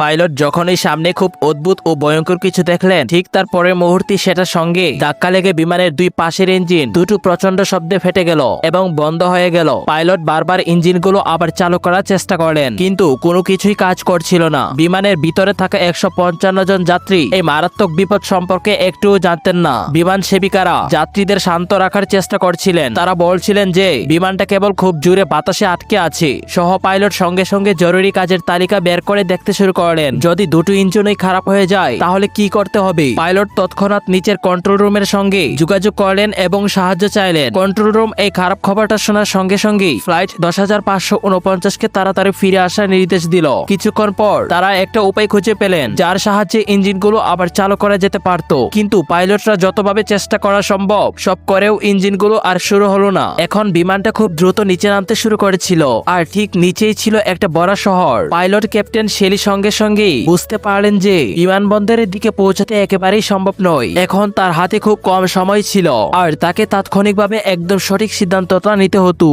Pilot যখনই সামনে খুব অদ্ভুত ও ভয়ঙ্কর কিছু দেখলেন, ঠিক তার পরের মুহূর্তে সেটার সঙ্গে ধাক্কা লেগে বিমানের দুই পাশের ইঞ্জিন দুটো প্রচণ্ড শব্দে ফেটে গেল এবং বন্ধ হয়ে গেল। পাইলট বারবার ইঞ্জিনগুলো আবার চালু করার চেষ্টা করলেন, কিন্তু কোনো কিছুই কাজ করছিল না। বিমানের ভিতরে থাকা একশো পঞ্চান্ন জন যাত্রী এই মারাত্মক বিপদ সম্পর্কে একটুও জানতেন না। বিমান সেবিকারা যাত্রীদের শান্ত রাখার চেষ্টা করছিলেন। তারা বলছিলেন যে, বিমানটা কেবল খুব জোরে বাতাসে আটকে আছে। সহ পাইলট সঙ্গে সঙ্গে জরুরি কাজের তালিকা বের করে দেখতে শুরু করলেন যদি দুটো ইঞ্জিনই খারাপ হয়ে যায়, তাহলে কি করতে হবে? পাইলট তৎক্ষণাৎ নিচের কন্ট্রোল রুমের সঙ্গে যোগাযোগ করলেন এবং সাহায্য চাইলেন। কন্ট্রোল রুম এই খারাপ খবরটা শোনার সঙ্গে সঙ্গেই ফ্লাইট দশ হাজার পাঁচশো উনপঞ্চাশকে তাড়াতাড়ি ফিরে আসার নির্দেশ দিল। কিছুক্ষণ পর তারা একটা উপায় খুঁজে পেলেন, যার সাহায্যে ইঞ্জিনগুলো আবার চালু করা যেতে পারত। কিন্তু পাইলটরা যতভাবে চেষ্টা করা সম্ভব, সব করেও ইঞ্জিনগুলো আর শুরু হলো না। এখন বিমানটা খুব দ্রুত নিচে নামতে শুরু করেছিল। আর ঠিক নিচেই ছিল একটা বড় শহর। পাইলট ক্যাপ্টেন শেলি সঙ্গে সঙ্গেই বুঝতে পারলেন যে বিমানবন্দরের দিকে পৌঁছাতে একেবারেই সম্ভব নয়। এখন তার হাতে খুব কম সময় ছিল, আর তাকে তাৎক্ষণিকভাবে একদম সঠিক সিদ্ধান্তটা নিতে হতো।